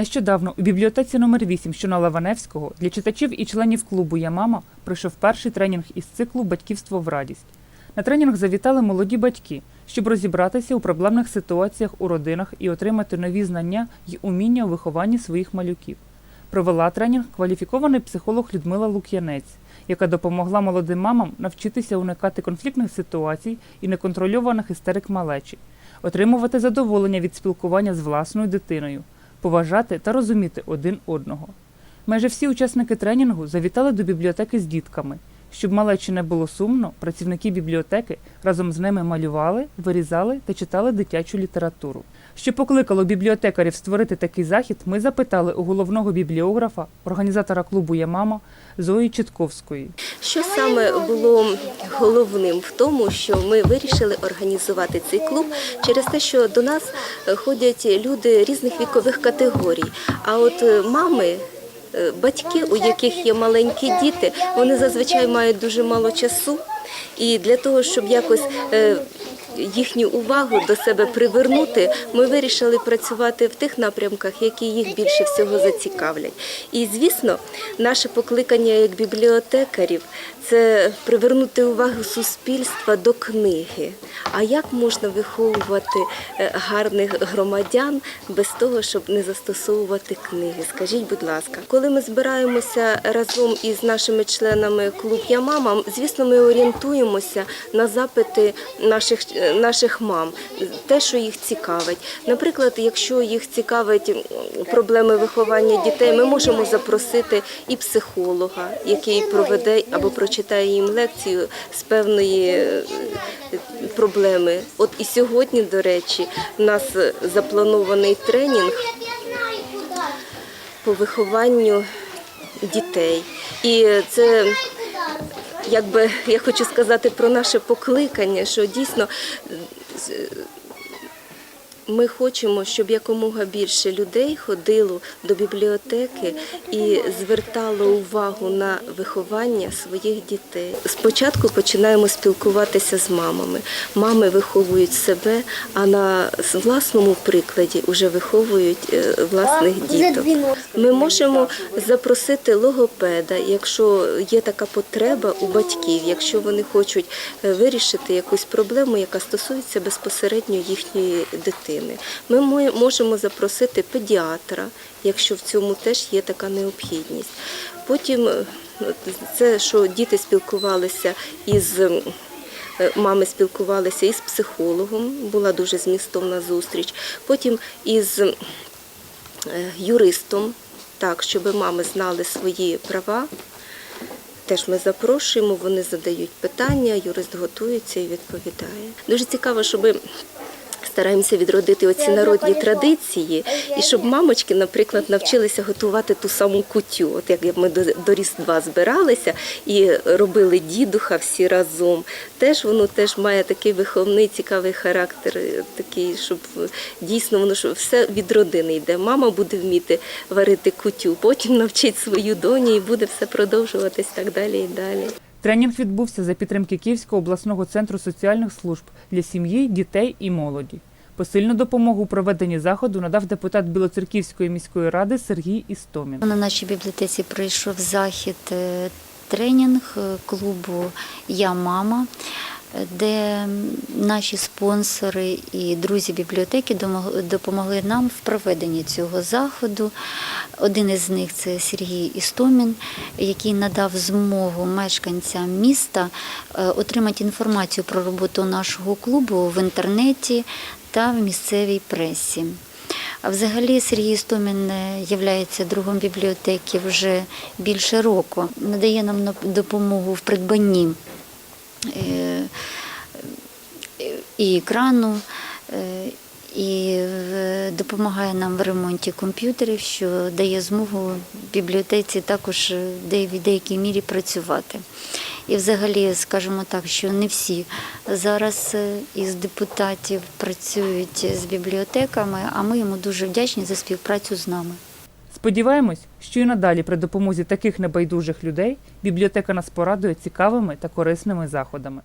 Нещодавно у бібліотеці номер 8 що на Лаваневського для читачів і членів клубу Я мама пройшов перший тренінг із циклу Батьківство в радість. На тренінг завітали молоді батьки, щоб розібратися у проблемних ситуаціях у родинах і отримати нові знання й уміння у вихованні своїх малюків. Провела тренінг кваліфікований психолог Людмила Лук'янець, яка допомогла молодим мамам навчитися уникати конфліктних ситуацій і неконтрольованих істерик малечі, отримувати задоволення від спілкування з власною дитиною, поважати та розуміти один одного. Майже всі учасники тренінгу завітали до бібліотеки з дітками. Щоб малечі не було сумно, працівники бібліотеки разом з ними малювали, вирізали та читали дитячу літературу. Що покликало бібліотекарів створити такий захід, ми запитали у головного бібліографа, організатора клубу Я мама Зої Чітковської. Що саме було головним в тому, що ми вирішили організувати цей клуб через те, що до нас ходять люди різних вікових категорій. А от е, мами. е, Батьки, у яких є маленькі діти, вони зазвичай мають дуже мало часу, і для того, щоб якось е, їхню увагу до себе привернути, ми вирішили працювати в тих напрямках, які їх більше всього зацікавлять. І звісно, наше покликання як бібліотекарів це привернути увагу суспільства до книги. А як можна виховувати е, гарних громадян без того, щоб не застосовувати книги? Скажіть, будь ласка, коли ми збираємося разом із нашими членами клуб Я мама, звісно, ми орієнтуємося на запити наших е, наших мам, те, що їх цікавить. Наприклад, якщо їх цікавить проблеми виховання дітей, ми можемо запросити і психолога, який проведе або прочитає їм лекцію з певної е, проблеми. От і сьогодні, до речі, у нас запланований тренінг по вихованню дітей. І це якби я хочу сказати про наше покликання, що дійсно з- ми хочемо, щоб якомога більше людей ходило до бібліотеки і звертало увагу на виховання своїх дітей. Спочатку починаємо спілкуватися з мамами. Мами виховують себе, а на власному прикладі вже виховують е, власних діток. Ми можемо запросити логопеда, якщо є така потреба у батьків, якщо вони хочуть е, вирішити якусь проблему, яка стосується безпосередньо їхньої дитини. Ми можемо запросити педіатра, якщо в цьому теж є така необхідність. Потім е, це, що діти спілкувалися із. е, Мами спілкувалися із психологом, була дуже змістовна зустріч. Потім із е, юристом, так, щоб мами знали свої права. Теж ми запрошуємо, вони задають питання, юрист готується і відповідає. Дуже цікаво, щоб стараємося відродити оці народні традиції, і щоб мамочки, наприклад, навчилися готувати ту саму кутю. От як ми до, до Різдва збиралися і робили дідуха всі разом. Теж воно теж має такий виховний, цікавий характер, е, такий, щоб е, дійсно воно що все від родини йде. Мама буде вміти варити кутю, потім навчить свою доню і буде все продовжуватись так далі і далі. Тренінг відбувся за підтримки Київського обласного центру соціальних служб для сім'ї, дітей і молоді. Посильну допомогу у проведенні заходу надав депутат Білоцерківської міської ради Сергій Істомін. На нашій бібліотеці пройшов захід е, тренінг е, клубу Я мама, де наші спонсори і друзі бібліотеки допомогли нам в проведенні цього заходу. Один із них це Сергій Істомін, який надав змогу мешканцям міста е, отримати інформацію про роботу нашого клубу в інтернеті та в місцевій пресі. А взагалі Сергій Істомін є другом бібліотеки вже більше року. Надає нам допомогу в придбанні е, і екрану, е, і е, допомагає нам в ремонті комп'ютерів, що дає змогу бібліотеці також е, в деякій мірі працювати. І взагалі, скажімо так, що не всі зараз е, із депутатів працюють з бібліотеками, а ми йому дуже вдячні за співпрацю з нами. Сподіваємось, що і надалі при допомозі таких небайдужих людей бібліотека нас порадує цікавими та корисними заходами.